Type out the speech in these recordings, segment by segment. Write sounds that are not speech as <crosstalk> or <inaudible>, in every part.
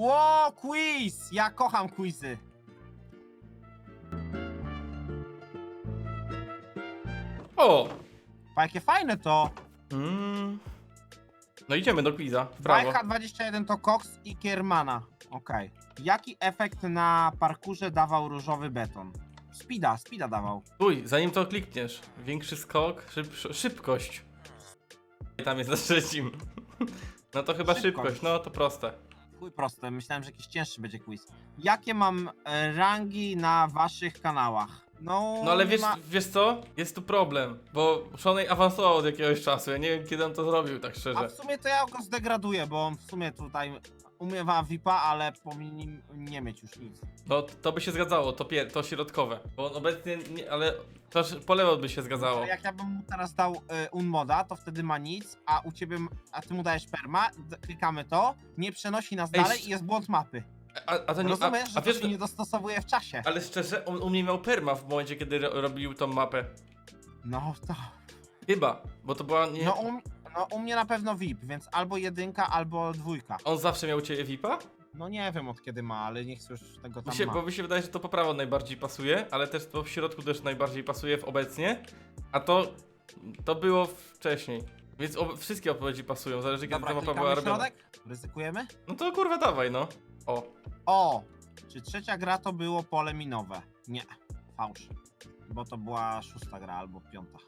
Ło, quiz! Ja kocham quizy. O! Pa, jakie fajne to. Mm. No idziemy do quiza. Bajka 21 to Cox i Kiermana. Okej. Jaki efekt na parkurze dawał różowy beton? Speeda, speeda dawał. Uj, zanim to klikniesz. Większy skok, szyb, szybkość. Tam jest na trzecim. <laughs> No to chyba Szybkość. szybkość, no to proste. Chuj proste, myślałem, że jakiś cięższy będzie quiz. Jakie mam e, rangi na waszych kanałach? No, No ale nie wiesz, ma... wiesz co? Jest tu problem, bo Shonej awansował od jakiegoś czasu. Ja nie wiem kiedy on to zrobił, tak A szczerze. w sumie to ja go zdegraduję, bo on w sumie tutaj umiewa VIPa, ale powinien nie mieć już nic. No to by się zgadzało, to, pier- to środkowe. Bo on obecnie nie, ale to aż po lewo by się zgadzało. Ale jak ja bym mu teraz dał y, unmoda, to wtedy ma nic, a u ciebie, a ty mu dajesz perma, d- klikamy to, nie przenosi nas Ej, dalej i jest błąd mapy. A, a to nie. A, Rozumiesz, a że to wiesz, się nie dostosowuje w czasie. ale szczerze, on u mnie miał perma w momencie, kiedy ro robił tą mapę. No to... Chyba, bo to była nie. No u, no u mnie na pewno VIP, więc albo jedynka, albo dwójka. On zawsze miał u ciebie VIPa? No nie wiem od kiedy ma, ale nie chcę już tego Mi tam się, ma. bo mi się wydaje, że to po prawo najbardziej pasuje, ale też to w środku też najbardziej pasuje w obecnie. A to. To było wcześniej. Więc ob wszystkie odpowiedzi pasują, zależy kiedy Dobra, ta mapa klikamy była robiona. środek? Ryzykujemy? No to kurwa dawaj, no. O. O! Czy trzecia gra to było pole minowe? Nie, fałsz. Bo to była szósta gra albo piąta.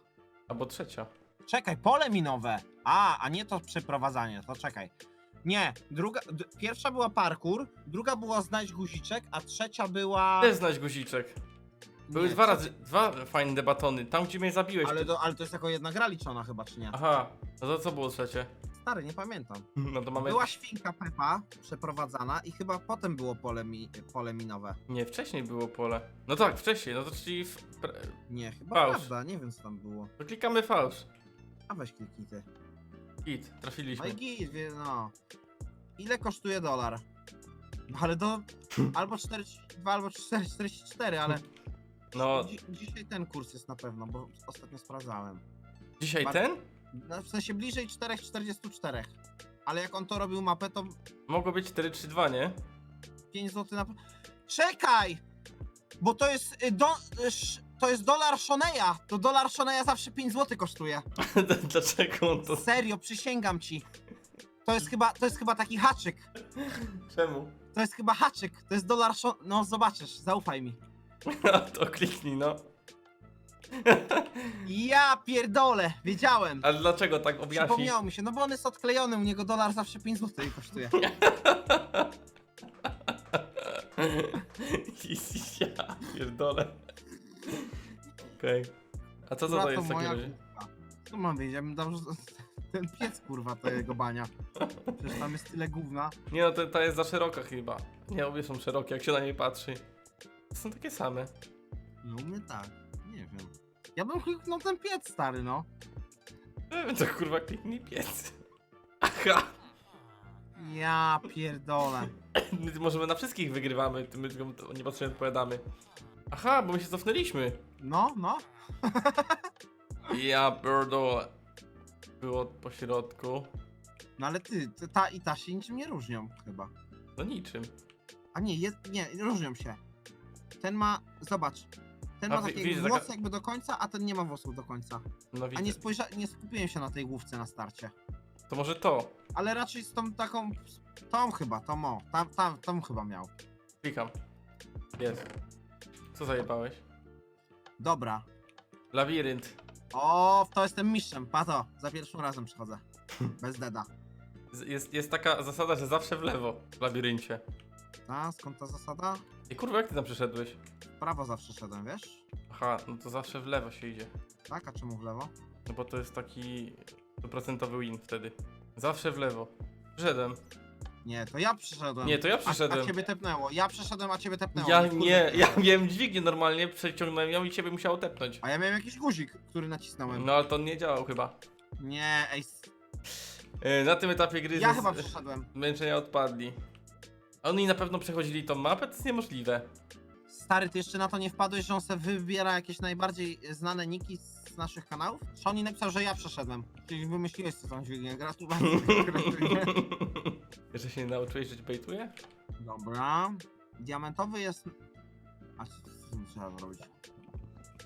Albo trzecia. Czekaj, pole minowe! A, a nie to przeprowadzanie, to czekaj. Nie, druga, d- pierwsza była parkour, druga była znajdź guziczek, a trzecia była... Też znać guziczek. Były Nie, dwa trzecia- razy, dwa fajne debatony. Tam gdzie mnie zabiłeś. Ale ty- to, ale to jest jako jedna gra liczona chyba, czy nie? Aha, no to co było trzecie? Stary, nie pamiętam. <laughs> No to mamy. Była świnka Pepa przeprowadzana i chyba potem było pole, mi, pole minowe. Nie, wcześniej było pole. No tak, wcześniej, no to czyli. W... pre- Nie, chyba Fałsz. prawda, nie wiem co tam było. To klikamy fałsz. A weź kliknij ty. Git, No trafiliśmy. i git, wie- no. Ile kosztuje dolar? No ale to <laughs> albo 42, albo 4,44, ale No, dzi dzisiaj ten kurs jest na pewno, bo ostatnio sprawdzałem. dzisiaj Bar- ten? No, w sensie bliżej 4,44. Ale jak on to robił mapę, to Mogło być 432, nie? 5 zł na... Czekaj! Bo to jest y, do, y, sz- to jest dolar Shoneya. To dolar Shoneya zawsze 5 zł kosztuje. <laughs> Dlaczego on to. Serio, przysięgam ci. To jest chyba, to jest chyba taki haczyk. Czemu? To jest chyba haczyk. To jest dolar Shon... No zobaczysz, zaufaj mi. <laughs> to kliknij, no. <laughs> Ja pierdolę, wiedziałem. Ale dlaczego tak objaśnij? Przypomniało mi się, no bo on jest odklejony, u niego dolar zawsze 5 zł kosztuje. ja pierdolę. Okej. A co to Kurwa, jest w takim razie? Co mam wiedzieć? Ja bym dał, że <laughs> ten piec kurwa to jego bania. Przecież tam jest tyle gówna. Nie no, to, ta jest za szeroka chyba. Nie, obie są szerokie, jak się na nie patrzy. To są takie same. No u mnie tak, nie wiem. Ja bym kliknął ten piec stary, no. E, To kurwa kliknij piec. Aha! Ja pierdolę. My możemy na wszystkich wygrywamy, my tylko niepotrzebnie odpowiadamy. Aha, bo my się cofnęliśmy. No, no. <laughs> Ja pierdolę. Było po środku. No ale ty, ty, ta i ta się niczym nie różnią chyba. No niczym. A nie, jest, nie, różnią się. Ten ma, zobacz. Ten A ma wi- takie widzisz, włosy taka- jakby do końca, a ten nie ma włosów do końca. No A widzę. nie spojrza, nie skupiłem się na tej główce na starcie. To może to. Ale raczej z tą taką, tą chyba, tą o, tam, tam, tą chyba miał. Klikam. Jest. Co zajebałeś? Dobra. Labirynt. O, w to jestem mistrzem, pato, za pierwszym razem przychodzę. Bez deda. Z- Jest, jest taka zasada, że zawsze w lewo w labiryncie. A, skąd ta zasada? I kurwa, jak ty tam przyszedłeś? W prawo zawsze szedłem, wiesz? Aha, no to zawsze w lewo się idzie. Tak, a czemu w lewo? No bo to jest taki procentowy win wtedy. Zawsze w lewo. Przyszedłem. Nie, to ja przyszedłem. Nie, to ja A, przyszedłem. a ciebie tepnęło. Ja przyszedłem, a ciebie tepnęło. Ja Kurde, nie, ja miałem dźwignię normalnie, przeciągnąłem ją i ciebie musiało tepnąć. A ja miałem jakiś guzik, który nacisnąłem. No ale to nie działał chyba. Nie, ej, s- Yy, Na tym etapie gry ja z- chyba przyszedłem. zmęczenia odpadli. Oni na pewno przechodzili tą mapę, to jest niemożliwe. Stary, ty jeszcze na to nie wpadłeś, że on sobie wybiera jakieś najbardziej znane niki z naszych kanałów? Szoni napisał, że ja przeszedłem. Czyli wymyśliłeś co tą dźwignię. Gratulacje. <laughs> gratuluję. Że się nie nauczyłeś, że ci bejtuje? Dobra. Diamentowy jest... A co z tym trzeba zrobić?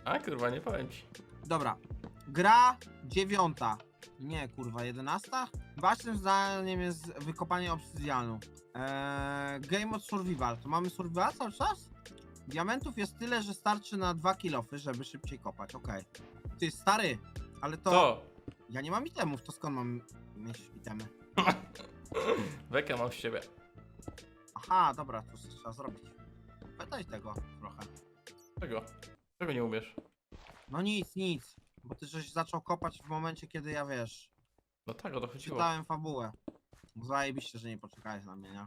A kurwa, nie powiem ci. Dobra. Gra dziewiąta. Nie, kurwa, jedenasta? Waszym zdaniem jest wykopanie obsydianu. Eee, game of survival. To mamy survival cały czas? Diamentów jest tyle, że starczy na dwa kilofy, żeby szybciej kopać. Okej. Ty, stary, ale to... To! Ja nie mam itemów, to skąd mam mieć itemy? <laughs> Wekę mam z ciebie. Aha, dobra, to coś trzeba zrobić. Pytaj tego trochę. Czego? Czego nie umiesz? No nic, nic. Bo ty żeś zaczął kopać w momencie, kiedy ja wiesz. No tak, o to chodziło. Czytałem fabułę. Zajebiście, że nie poczekałeś na mnie, nie?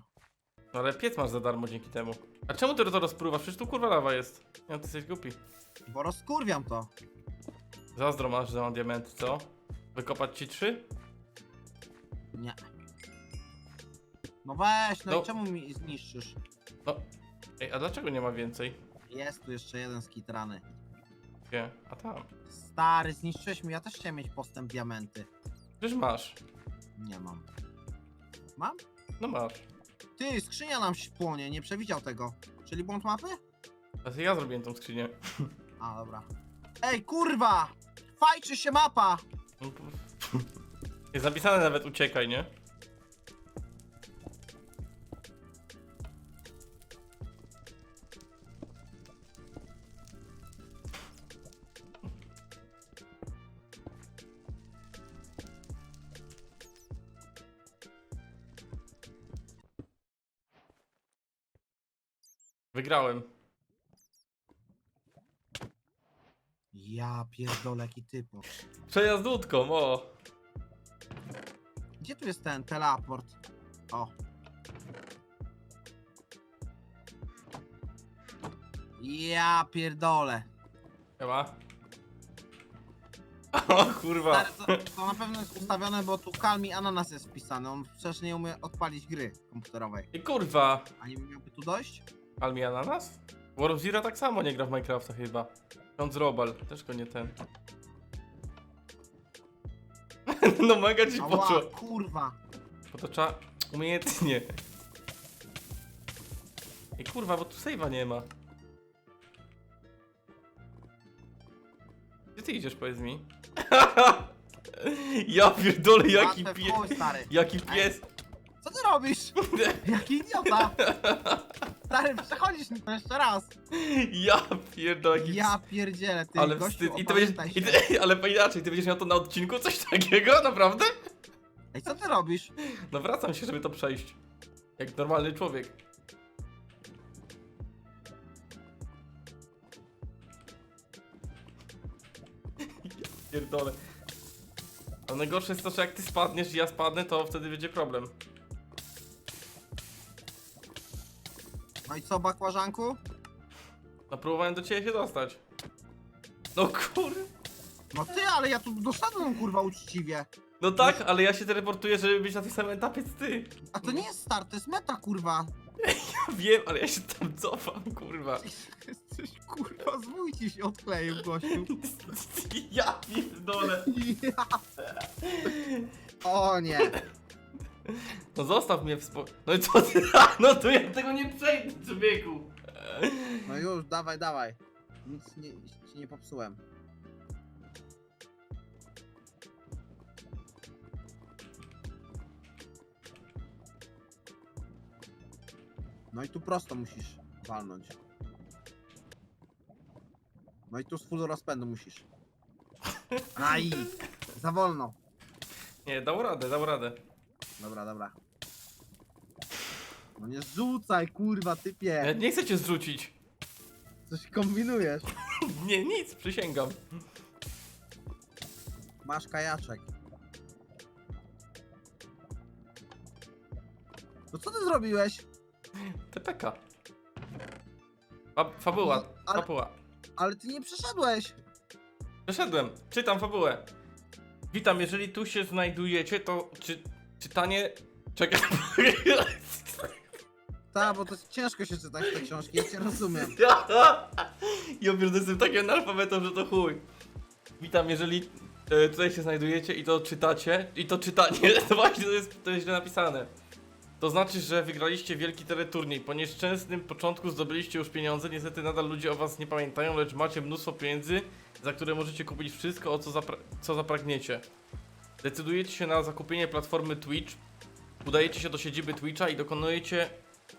No ale piec masz za darmo dzięki temu. A czemu ty to rozpruwasz? Przecież tu kurwa lawa jest. Ja ty jesteś głupi. Bo rozkurwiam to. Zazdro masz, że mam diamenty, co? Wykopać ci trzy? Nie. No weź, no, No. i czemu mi zniszczysz? No. Ej, a dlaczego nie ma więcej? Jest tu jeszcze jeden skitrany. Gdzie? A tam. Stary, zniszczyłeś mi, ja też chciałem mieć postęp diamenty. Przecież masz. Nie mam. Mam? No masz. Ty, skrzynia nam się płonie, nie przewidział tego. Czyli błąd mapy? A to ja zrobiłem tą skrzynię. A, dobra. Ej, kurwa! Fajczy się mapa! <laughs> Jest napisane nawet uciekaj, nie? Wygrałem. Ja pierdolę, jaki typo. Przejazd łódką, o! Gdzie tu jest ten teleport? O. Ja pierdolę. Chyba. <laughs> O kurwa. Stary, to, to na pewno jest ustawione, bo tu Kalmi Ananas jest wpisany. On przecież nie umie odpalić gry komputerowej. I kurwa. A nie miałby tu dojść? Almi Ananas? War of Zero tak samo nie gra w Minecrafta chyba. Ksiądz Robal, też go nie ten. <laughs> no mega ci Ała, poszło. kurwa. Bo to trzeba umiejętnie. I kurwa, bo tu save'a nie ma. Gdzie ty idziesz, powiedz mi? <laughs> ja pierdolę, jaki Łatwe w pies. stary. Jaki pies. Co ty robisz? <laughs> Jaki idiota. Stary, przechodzisz mi to jeszcze raz. Ja pierdolę, jaki Ja pierdzielę, ty Ale gościu, wstyd. I ty będziesz, opamiętaj i się. ty, <laughs> ale inaczej, ty będziesz miał to na odcinku? Coś takiego? <laughs> Naprawdę? Ej, co ty robisz? No wracam się, żeby to przejść. Jak normalny człowiek. <laughs> Ja Pierdolę. A najgorsze jest to, że jak ty spadniesz i ja spadnę, to wtedy będzie problem. No i co, bakłażanku? No próbowałem do ciebie się dostać. No kur... No ty, ale ja tu doszedłem, kurwa, uczciwie. No tak, ale ja się teleportuję, żeby być na tym samym etapie co ty. A to nie jest start, to jest meta, kurwa. <laughs> Wiem, ale ja się tam cofam, kurwa. Jesteś, kurwa, zwój ci się odkleił, gościu. <laughs> Ja pierdolę. <laughs> Ja. O nie. No zostaw mnie w spo... No i co ty? <laughs> No to ja tego nie przejdę, człowieku. No już, dawaj, dawaj. Nic nie, ci nie popsułem. No i tu prosto musisz walnąć. No i tu z full rozpędu musisz. Aj! Za wolno. Nie, dał radę, dał radę. Dobra, dobra. No nie rzucaj, kurwa, Ja typie. nie chcę cię zrzucić. Coś kombinujesz. <laughs> Nie, nic, przysięgam. Masz kajaczek. No co ty zrobiłeś? TPK. Fa fabuła, No, ale- fabuła. Ale ty nie przeszedłeś. Przeszedłem, czytam fabułę. Witam, jeżeli tu się znajdujecie, to czy, czytanie... Czekaj. <laughs> Tak, bo to ciężko się czytać te książki, ja cię rozumiem. Ja, ja pierdolę, jestem takim analfabetą, że to chuj. Witam, jeżeli e, tutaj się znajdujecie i to czytacie, i to czytanie, <laughs> to właśnie to jest, to jest źle napisane. To znaczy, że wygraliście wielki teleturniej. Po nieszczęsnym początku zdobyliście już pieniądze. Niestety nadal ludzie o was nie pamiętają, lecz macie mnóstwo pieniędzy, za które możecie kupić wszystko, o co, zapra co zapragniecie. Decydujecie się na zakupienie platformy Twitch, udajecie się do siedziby Twitcha i dokonujecie,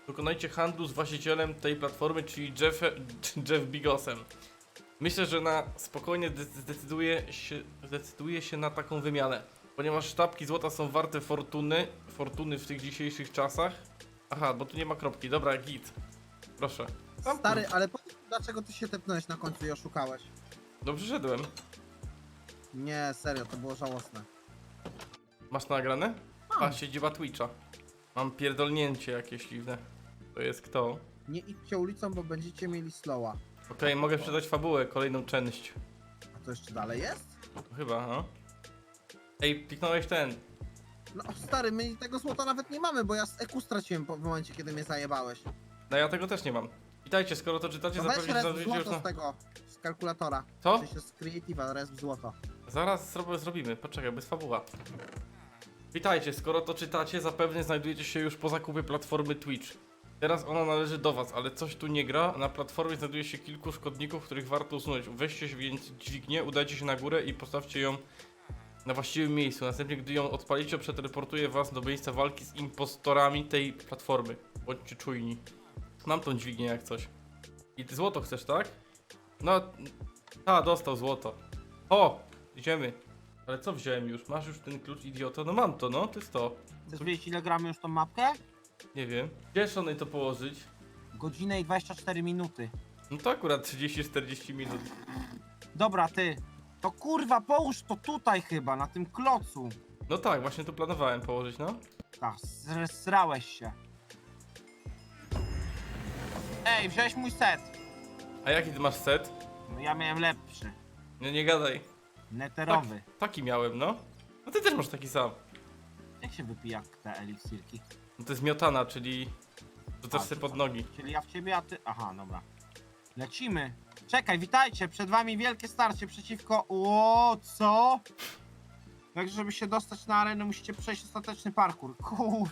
dokonajcie handlu z właścicielem tej platformy, czyli Jeff, <laughs> Jeff Bigosem. Myślę, że na spokojnie de- zdecyduje się, zdecyduje się na taką wymianę. Ponieważ sztabki złota są warte fortuny, fortuny w tych dzisiejszych czasach. Aha, bo tu nie ma kropki. Dobra, git. Proszę. Tam, Stary, ale powiedz, dlaczego ty się tepnąłeś na końcu i oszukałeś? No przyszedłem. Nie, serio, to było żałosne. Masz nagrane? Mam. A, siedziba Twitcha. Mam pierdolnięcie jakieś dziwne. To jest kto? Nie idźcie ulicą, bo będziecie mieli slowa. Okej, mogę sprzedać fabułę, kolejną część. A to jeszcze dalej jest? Chyba, no. Ej, kliknąłeś ten. No stary, my tego złota nawet nie mamy, bo ja z EQ straciłem po w momencie, kiedy mnie zajebałeś. No ja tego też nie mam. Witajcie, skoro to czytacie, No weź zapewne res już złoto na... z tego, z kalkulatora. Co? Czy się z Creative'a, res złoto. Zaraz zrob- zrobimy, poczekaj, bez fabuła. Witajcie, skoro to czytacie, zapewne znajdujecie się już po zakupie platformy Twitch. Teraz ona należy do was, ale coś tu nie gra. Na platformie znajduje się kilku szkodników, których warto usunąć. Weźcie więc dźwignię, udajcie się na górę i postawcie ją na właściwym miejscu. Następnie, gdy ją odpalicie, przeteleportuje was do miejsca walki z impostorami tej platformy. Bądźcie czujni. Mam tą dźwignię jak coś. I ty złoto chcesz, tak? No, a, dostał złoto. O, idziemy. Ale co wziąłem już? Masz już ten klucz, idioto? No mam to, no, to jest to. Chcesz wiedzieć ile gramy już tą mapkę? Nie wiem. Gdzie szony to położyć? Godzinę i 24 minuty. No to akurat 30-40 minut. Dobra, ty. To kurwa, połóż to tutaj chyba, na tym klocu. No tak, właśnie tu planowałem położyć, no. Tak, zresrałeś się. Ej, wziąłeś mój set. A jaki ty masz set? No ja miałem lepszy. Nie, nie gadaj. Neterowy. Taki miałem, no. No ty też masz taki sam. Jak się wypija te eliksirki? No to jest miotana, czyli rzucasz A, sobie pod nogi. Czyli ja w ciebie, a ty... Aha, dobra. Lecimy. Czekaj, witajcie, przed wami wielkie starcie przeciwko... O, co? Także, żeby się dostać na arenę, musicie przejść ostateczny parkour. Kurwa.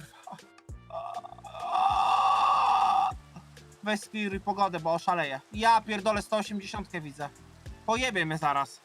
Weź skiruj pogodę, bo oszaleję. Ja pierdolę 180 widzę. Pojebie mnie zaraz.